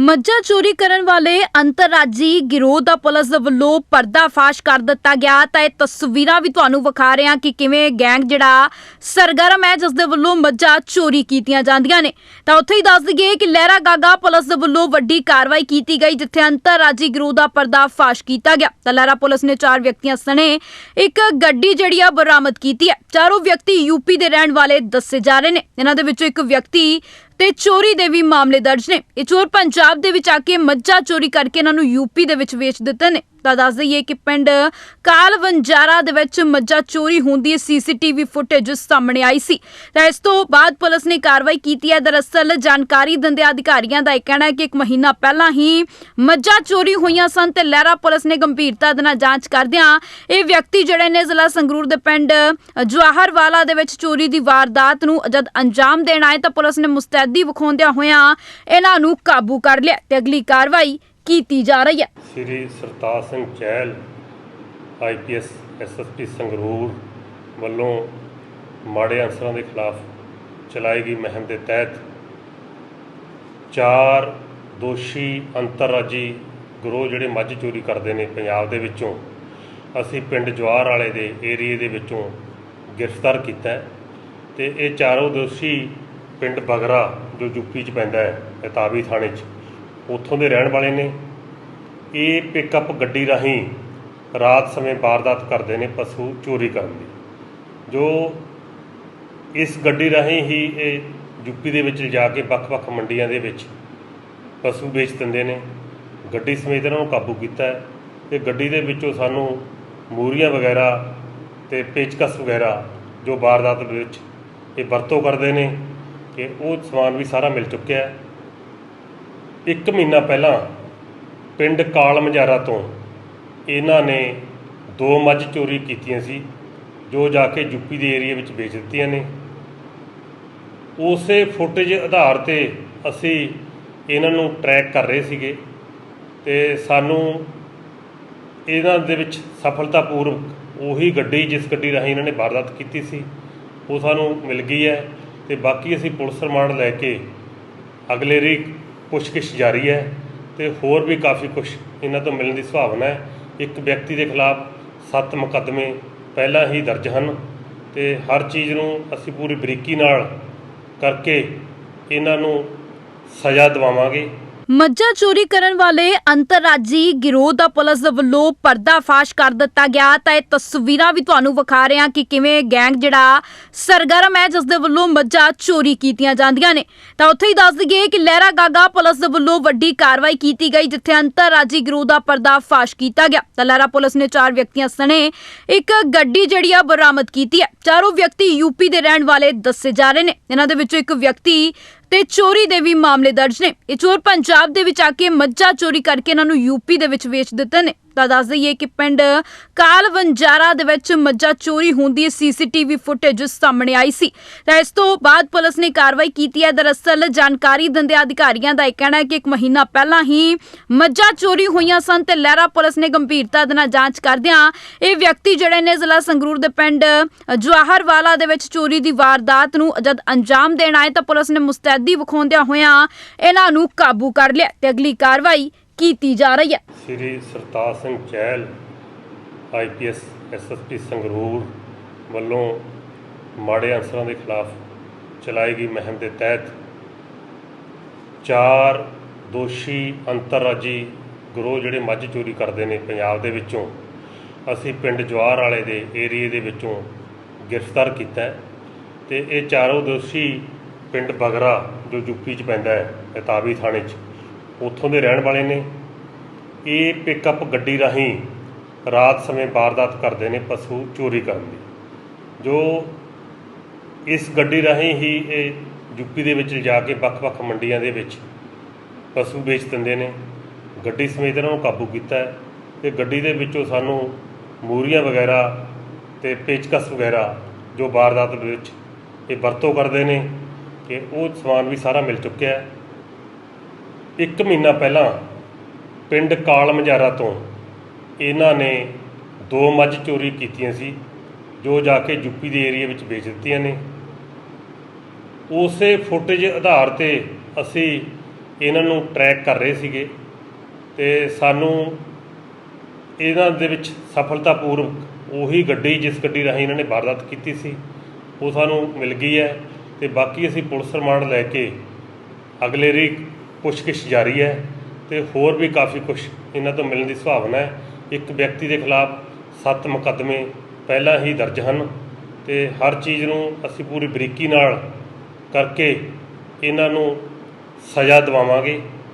ਮੱਝਾਂ ਚੋਰੀ ਕਰਨ ਵਾਲੇ ਅੰਤਰਰਾਜੀ ਗਿਰੋਹ ਦਾ ਪੁਲਿਸ ਦੇ ਵੱਲੋਂ ਪਰਦਾਫਾਸ਼ ਕਰ ਦਿੱਤਾ ਗਿਆ। ਤਾਂ ਇਹ ਤਸਵੀਰਾਂ ਵੀ ਤੁਹਾਨੂੰ ਵਿਖਾ ਰਹੇ ਹਾਂ ਕਿ ਕਿਵੇਂ ਗੈਂਗ ਜਿਹੜਾ ਸਰਗਰਮ ਹੈ ਜਿਸ ਦੇ ਵੱਲੋਂ ਮੱਝਾਂ ਚੋਰੀ ਕੀਤੀਆਂ ਜਾਂਦੀਆਂ ਨੇ। ਤਾਂ ਉੱਥੇ ਹੀ ਦੱਸ ਦਈਏ ਕਿ ਲਹਿਰਾ ਗਾਗਾ ਪੁਲਿਸ ਦੇ ਵੱਲੋਂ ਵੱਡੀ ਕਾਰਵਾਈ ਕੀਤੀ ਗਈ, ਜਿੱਥੇ ਅੰਤਰਰਾਜੀ ਗਿਰੋਹ ਦਾ ਪਰਦਾਫਾਸ਼ ਕੀਤਾ ਗਿਆ। ਤਾਂ ਲਹਿਰਾ ਪੁਲਿਸ ਨੇ ਚਾਰ ਵਿਅਕਤੀਆਂ ਸਣੇ ਇੱਕ ਗੱਡੀ ਜਿਹੜੀ ਆ, ਬਰਾਮਦ ਕੀਤੀ ਹੈ। ਚਾਰੋਂ ਵਿਅਕਤੀ ਯੂਪੀ ਦੇ ਰਹਿਣ ਵਾਲੇ ਦੱਸੇ ਜਾ ਰਹੇ ਨੇ। ਇਹਨਾਂ ਦੇ ਵਿੱਚੋਂ ਇੱਕ ਵਿਅਕਤੀ ਤੇ ਚੋਰੀ ਦੇ ਵੀ ਮਾਮਲੇ ਦਰਜ ਨੇ। ਇਹ ਚੋਰ ਪੰਜਾਬ ਦੇ ਵਿੱਚ ਆ ਕੇ ਮੱਝਾਂ ਚੋਰੀ ਕਰਕੇ ਇਹਨਾਂ ਨੂੰ ਯੂਪੀ ਦੇ ਵਿੱਚ ਵੇਚ ਦਿੱਤੇ ਨੇ। ਤਾਂ ਦੱਸ ਦਈਏ ਕਿ ਪਿੰਡ ਕਾਲਵੰਜਾਰਾ ਦੇ ਵਿੱਚ ਮੱਝਾਂ ਚੋਰੀ ਹੁੰਦੀ ਸੀਸੀਟੀਵੀ ਫੁਟੇਜ ਸਾਹਮਣੇ ਆਈ ਸੀ। ਤਾਂ ਇਸ ਤੋਂ ਬਾਅਦ ਪੁਲਿਸ ਨੇ ਕਾਰਵਾਈ ਕੀਤੀ ਹੈ। ਦਰਅਸਲ ਜਾਣਕਾਰੀ ਦਿੰਦਿਆਂ ਅਧਿਕਾਰੀਆਂ ਦਾ ਇਹ ਕਹਿਣਾ ਹੈ ਕਿ ਇੱਕ ਮਹੀਨਾ ਪਹਿਲਾਂ ਹੀ ਮੱਝਾਂ ਚੋਰੀ ਹੋਈਆਂ ਸਨ ਤੇ ਲਹਿਰਾ ਪੁਲਿਸ ਨੇ ਗੰਭੀਰਤਾ ਦੇ ਨਾਲ ਜਾਂਚ ਕਰਦਿਆਂ ਇਹ ਵਿਅਕਤੀ ਜਿਹੜੇ ਨੇ ਜ਼ਿਲ੍ਹਾ ਸੰਗਰੂਰ ਦੇ ਪਿੰਡ ਜਵਾਹਰਵਾਲਾ ਦੇ ਵਿੱਚ ਚੋਰੀ ਦੀ ਵਾਰਦਾਤ ਨੂੰ ਜਦ ਅੰਜਾਮ ਦੇਣ ਆਏ ਤਾਂ ਪੁਲਿਸ ਨੇ ਮੁਸਤੈਦੀ ਵਿਖਾਉਂਦਿਆਂ ਹੋਇਆਂ ਇਹਨਾਂ ਨੂੰ ਕਾਬੂ ਕਰ ਲਿਆ ਤੇ ਅਗਲੀ ਕਾਰਵਾਈ ਕੀਤੀ ਜਾ ਰਹੀ ਹੈ। ਸ੍ਰੀ ਸਰਤਾਜ ਸਿੰਘ ਚਹਿਲ ਆਈਪੀਐਸ ਐਸਐਸਪੀ ਸੰਗਰੂਰ ਵੱਲੋਂ ਮਾੜੇ ਅਨਸਰਾਂ ਦੇ ਖਿਲਾਫ ਚਲਾਈ ਗਈ ਮੁਹਿੰਮ ਦੇ ਤਹਿਤ ਚਾਰ ਦੋਸ਼ੀ ਅੰਤਰਰਾਜੀ ਗਰੋਹ ਜਿਹੜੇ ਮੱਝ ਚੋਰੀ ਕਰਦੇ ਨੇ ਪੰਜਾਬ ਦੇ ਵਿੱਚੋਂ, ਅਸੀਂ ਪਿੰਡ ਜਵਾਰ ਵਾਲੇ ਦੇ ਏਰੀਏ ਦੇ ਵਿੱਚੋਂ ਗ੍ਰਿਫਤਾਰ ਕੀਤਾ ਹੈ ਤੇ ਇਹ ਚਾਰੋਂ ਦੋਸ਼ੀ ਪਿੰਡ ਬਗਰਾ, ਜੋ ਯੂਪੀ 'ਚ ਪੈਂਦਾ ਹੈ ਇਤਾਬੀ ਥਾਣੇ 'ਚ। ਉੱਥੋਂ ਦੇ ਰਹਿਣ ਵਾਲੇ ਨੇ। ਇਹ ਪਿਕਅਪ ਗੱਡੀ ਰਾਹੀਂ ਰਾਤ ਸਮੇਂ ਵਾਰਦਾਤ ਕਰਦੇ ਨੇ ਪਸ਼ੂ ਚੋਰੀ ਕਰਨ ਦੀ। ਜੋ ਇਸ ਗੱਡੀ ਰਾਹੀਂ ਹੀ ਇਹ ਯੂਪੀ ਦੇ ਵਿੱਚ ਲਿਜਾ ਕੇ ਵੱਖ-ਵੱਖ ਮੰਡੀਆਂ ਦੇ ਵਿੱਚ ਪਸ਼ੂ ਵੇਚ ਦਿੰਦੇ ਨੇ। ਗੱਡੀ ਸਮੇਤ ਇਹਨਾਂ ਨੂੰ ਕਾਬੂ ਕੀਤਾ ਹੈ ਤੇ ਗੱਡੀ ਦੇ ਵਿੱਚੋਂ ਸਾਨੂੰ ਮੂਰੀਆਂ ਵਗੈਰਾ ਤੇ ਪੇਚਕਸ ਵਗੈਰਾ ਜੋ ਵਾਰਦਾਤ ਵਿੱਚ ਇਹ ਵਰਤੋਂ ਕਰਦੇ ਨੇ ਕਿ ਉਹ ਸਮਾਨ ਵੀ ਸਾਰਾ ਮਿਲ ਚੁੱਕਿਆ ਹੈ। ਇੱਕ ਮਹੀਨਾ ਪਹਿਲਾਂ ਪਿੰਡ ਕਾਲ ਮਜਾਰਾ ਤੋਂ ਇਹਨਾਂ ਨੇ ਦੋ ਮੱਝ ਚੋਰੀ ਕੀਤੀਆਂ ਸੀ, ਜੋ ਜਾ ਕੇ ਯੂਪੀ ਦੇ ਏਰੀਆ ਵਿੱਚ ਵੇਚ ਦਿੱਤੀਆਂ ਨੇ। ਉਸੇ ਫੁਟੇਜ ਆਧਾਰ ਤੇ ਅਸੀਂ ਇਹਨਾਂ ਨੂੰ ਟਰੈਕ ਕਰ ਰਹੇ ਸੀਗੇ ਤੇ ਸਾਨੂੰ ਇਹਨਾਂ ਦੇ ਵਿੱਚ ਸਫਲਤਾਪੂਰਵਕ ਉਹੀ ਗੱਡੀ, ਜਿਸ ਗੱਡੀ ਰਾਹੀਂ ਇਹਨਾਂ ਨੇ ਵਾਰਦਾਤ ਕੀਤੀ ਸੀ, ਉਹ ਸਾਨੂੰ ਮਿਲ ਗਈ ਹੈ ਤੇ ਬਾਕੀ ਅਸੀਂ ਪੁਲਿਸ ਰਿਮਾਂਡ ਲੈ ਕੇ ਅਗਲੇ ਰੀ ਪੁੱਛਗਿੱਛ ਜਾਰੀ ਹੈ ਤੇ ਹੋਰ ਵੀ ਕਾਫੀ ਕੁਝ ਇਹਨਾਂ ਤੋਂ ਮਿਲਣ ਦੀ ਸੰਭਾਵਨਾ ਹੈ। ਇੱਕ ਵਿਅਕਤੀ ਦੇ ਖਿਲਾਫ ਸੱਤ ਮੁਕੱਦਮੇ ਪਹਿਲਾਂ ਹੀ ਦਰਜ ਹਨ ਤੇ ਹਰ ਚੀਜ਼ ਨੂੰ ਅਸੀਂ ਪੂਰੀ ਬਰੀਕੀ ਨਾਲ ਕਰਕੇ ਇਹਨਾਂ ਨੂੰ ਸਜ਼ਾ ਦਿਵਾਵਾਂਗੇ। ਮੱਝਾਂ ਚੋਰੀ ਕਰਨ ਵਾਲੇ ਅੰਤਰਰਾਜੀ ਗਿਰੋਹ ਦਾ ਪੁਲਿਸ ਦੇ ਵੱਲੋਂ ਪਰਦਾਫਾਸ਼ ਕਰ ਦਿੱਤਾ ਗਿਆ। ਤਾਂ ਇਹ ਤਸਵੀਰਾਂ ਵੀ ਤੁਹਾਨੂੰ ਵਿਖਾ ਰਹੇ ਹਾਂ ਕਿ ਕਿਵੇਂ ਗੈਂਗ ਜਿਹੜਾ ਸਰਗਰਮ ਹੈ ਜਿਸ ਦੇ ਵੱਲੋਂ ਮੱਝਾਂ ਚੋਰੀ ਕੀਤੀਆਂ ਜਾਂਦੀਆਂ ਨੇ। ਤਾਂ ਉੱਥੇ ਹੀ ਦੱਸ ਦਈਏ ਕਿ ਲਹਿਰਾ ਗਾਗਾ ਪੁਲਿਸ ਦੇ ਵੱਲੋਂ ਵੱਡੀ ਕਾਰਵਾਈ ਕੀਤੀ ਗਈ, ਜਿੱਥੇ ਅੰਤਰਰਾਜੀ ਗਿਰੋਹ ਦਾ ਪਰਦਾਫਾਸ਼ ਕੀਤਾ ਗਿਆ। ਤਾਂ ਲਹਿਰਾ ਪੁਲਿਸ ਨੇ ਚਾਰ ਵਿਅਕਤੀਆਂ ਸਣੇ ਇੱਕ ਗੱਡੀ ਜਿਹੜੀ ਆ, ਬਰਾਮਦ ਕੀਤੀ ਹੈ। ਚਾਰੋਂ ਵਿਅਕਤੀ ਯੂਪੀ ਦੇ ਰਹਿਣ ਵਾਲੇ ਦੱਸੇ ਜਾ ਰਹੇ ਨੇ। ਇਹਨਾਂ ਦੇ ਵਿੱਚੋਂ ਇੱਕ ਵਿਅਕਤੀ ਤੇ ਚੋਰੀ ਦੇ ਵੀ ਮਾਮਲੇ ਦਰਜ ਨੇ। ਇਹ ਚੋਰ ਪੰਜਾਬ ਦੇ ਵਿੱਚ ਆ ਕੇ ਮੱਝਾਂ ਚੋਰੀ ਕਰਕੇ ਇਹਨਾਂ ਨੂੰ ਯੂਪੀ ਦੇ ਵਿੱਚ ਵੇਚ ਦਿੱਤੇ ਨੇ। ਤਾਂ ਦੱਸ ਦਈਏ ਕਿ ਪਿੰਡ ਕਾਲਵੰਜਾਰਾ ਦੇ ਵਿੱਚ ਮੱਝਾਂ ਚੋਰੀ ਹੁੰਦੀ ਸੀਸੀਟੀਵੀ ਫੁਟੇਜ ਸਾਹਮਣੇ ਆਈ ਸੀ। ਤਾਂ ਇਸ ਤੋਂ ਬਾਅਦ ਪੁਲਿਸ ਨੇ ਕਾਰਵਾਈ ਕੀਤੀ ਹੈ। ਦਰਅਸਲ ਜਾਣਕਾਰੀ ਦਿੰਦੇ ਅਧਿਕਾਰੀਆਂ ਦਾ ਇਹ ਕਹਿਣਾ ਹੈ ਕਿ ਇੱਕ ਮਹੀਨਾ ਪਹਿਲਾਂ ਹੀ ਮੱਝਾਂ ਚੋਰੀ ਹੋਈਆਂ ਸਨ ਤੇ ਲਹਿਰਾ ਪੁਲਿਸ ਨੇ ਗੰਭੀਰਤਾ ਦੇ ਨਾਲ ਜਾਂਚ ਕਰਦਿਆਂ ਇਹ ਵਿਅਕਤੀ ਜਿਹੜੇ ਨੇ ਜ਼ਿਲ੍ਹਾ ਸੰਗਰੂਰ ਦੇ ਪਿੰਡ ਜਵਾਹਰਵਾਲਾ ਦੇ ਵਿੱਚ ਚੋਰੀ ਦੀ ਵਾਰਦਾਤ ਨੂੰ ਜਦ ਅੰਜਾਮ ਦੇਣ ਆਏ ਤਾਂ ਪੁਲਿਸ ਨੇ ਮੁਸਤੈਦੀ ਵਿਖਾਉਂਦਿਆਂ ਹੋਇਆਂ ਇਹਨਾਂ ਨੂੰ ਕਾਬੂ ਕਰ ਲਿਆ ਤੇ ਅਗਲੀ ਕਾਰਵਾਈ ਕੀਤੀ ਜਾ ਰਹੀ ਹੈ। ਸ੍ਰੀ ਸਰਤਾਜ ਸਿੰਘ ਚਹਿਲ ਆਈਪੀਐਸ ਐਸਐਸਪੀ ਸੰਗਰੂਰ ਵੱਲੋਂ ਮਾੜੇ ਅਨਸਰਾਂ ਦੇ ਖਿਲਾਫ ਚਲਾਈ ਗਈ ਮੁਹਿੰਮ ਦੇ ਤਹਿਤ ਚਾਰ ਦੋਸ਼ੀ ਅੰਤਰਰਾਜੀ ਗਰੋਹ ਜਿਹੜੇ ਮੱਝ ਚੋਰੀ ਕਰਦੇ ਨੇ ਪੰਜਾਬ ਦੇ ਵਿੱਚੋਂ, ਅਸੀਂ ਪਿੰਡ ਜਵਾਰ ਵਾਲੇ ਦੇ ਏਰੀਏ ਦੇ ਵਿੱਚੋਂ ਗ੍ਰਿਫਤਾਰ ਕੀਤਾ ਹੈ ਤੇ ਇਹ ਚਾਰੋਂ ਦੋਸ਼ੀ ਪਿੰਡ ਬਗਰਾ, ਜੋ ਯੂਪੀ 'ਚ ਪੈਂਦਾ ਹੈ ਇਤਾਬੀ ਥਾਣੇ 'ਚ ਉੱਥੋਂ ਦੇ ਰਹਿਣ ਵਾਲੇ ਨੇ। ਇਹ ਪਿਕਅਪ ਗੱਡੀ ਰਾਹੀਂ ਰਾਤ ਸਮੇਂ ਵਾਰਦਾਤ ਕਰਦੇ ਨੇ ਪਸ਼ੂ ਚੋਰੀ ਕਰਨ ਦੀ। ਜੋ ਇਸ ਗੱਡੀ ਰਾਹੀਂ ਹੀ ਇਹ ਯੂਪੀ ਦੇ ਵਿੱਚ ਜਾ ਕੇ ਵੱਖ-ਵੱਖ ਮੰਡੀਆਂ ਦੇ ਵਿੱਚ ਪਸ਼ੂ ਵੇਚ ਦਿੰਦੇ ਨੇ। ਗੱਡੀ ਸਮੇਤ ਇਹਨਾਂ ਨੂੰ ਕਾਬੂ ਕੀਤਾ ਹੈ ਤੇ ਗੱਡੀ ਦੇ ਵਿੱਚੋਂ ਸਾਨੂੰ ਮੂਰੀਆਂ ਵਗੈਰਾ ਤੇ ਪੇਚਕਸ ਵਗੈਰਾ ਜੋ ਵਾਰਦਾਤ ਵਿੱਚ ਇਹ ਵਰਤੋਂ ਕਰਦੇ ਨੇ, ਕਿ ਉਹ ਸਮਾਨ ਵੀ ਸਾਰਾ ਮਿਲ ਚੁੱਕਿਆ ਹੈ। ਇੱਕ ਮਹੀਨਾ ਪਹਿਲਾਂ ਪਿੰਡ ਕਾਲ ਮਜਾਰਾ ਤੋਂ ਇਹਨਾਂ ਨੇ ਦੋ ਮੱਝ ਚੋਰੀ ਕੀਤੀਆਂ ਸੀ, ਜੋ ਜਾ ਕੇ ਯੂਪੀ ਦੇ ਏਰੀਆ ਵਿੱਚ ਵੇਚ ਦਿੱਤੀਆਂ ਨੇ। ਉਸੇ ਫੁਟੇਜ ਆਧਾਰ ਤੇ ਅਸੀਂ ਇਹਨਾਂ ਨੂੰ ਟਰੈਕ ਕਰ ਰਹੇ ਸੀਗੇ ਤੇ ਸਾਨੂੰ ਇਹਨਾਂ ਦੇ ਵਿੱਚ ਸਫਲਤਾਪੂਰਵਕ ਉਹੀ ਗੱਡੀ, ਜਿਸ ਗੱਡੀ ਰਾਹੀਂ ਇਹਨਾਂ ਨੇ ਵਾਰਦਾਤ ਕੀਤੀ ਸੀ, ਉਹ ਸਾਨੂੰ ਮਿਲ ਗਈ ਹੈ ਤੇ ਬਾਕੀ ਅਸੀਂ ਪੁਲਿਸ ਰਿਮਾਂਡ ਲੈ ਕੇ ਅਗਲੇ ਰੀ ਪੁੱਛਗਿੱਛ ਜਾਰੀ ਹੈ ਤੇ ਹੋਰ ਵੀ ਕਾਫੀ ਕੁਝ ਇਹਨਾਂ ਤੋਂ ਮਿਲਣ ਦੀ ਸੰਭਾਵਨਾ ਹੈ। ਇੱਕ ਵਿਅਕਤੀ ਦੇ ਖਿਲਾਫ ਸੱਤ ਮੁਕੱਦਮੇ ਪਹਿਲਾਂ ਹੀ ਦਰਜ ਹਨ ਤੇ ਹਰ ਚੀਜ਼ ਨੂੰ ਅਸੀਂ ਪੂਰੀ ਬਰੀਕੀ ਨਾਲ ਕਰਕੇ ਇਹਨਾਂ ਨੂੰ ਸਜ਼ਾ ਦਿਵਾਵਾਂਗੇ।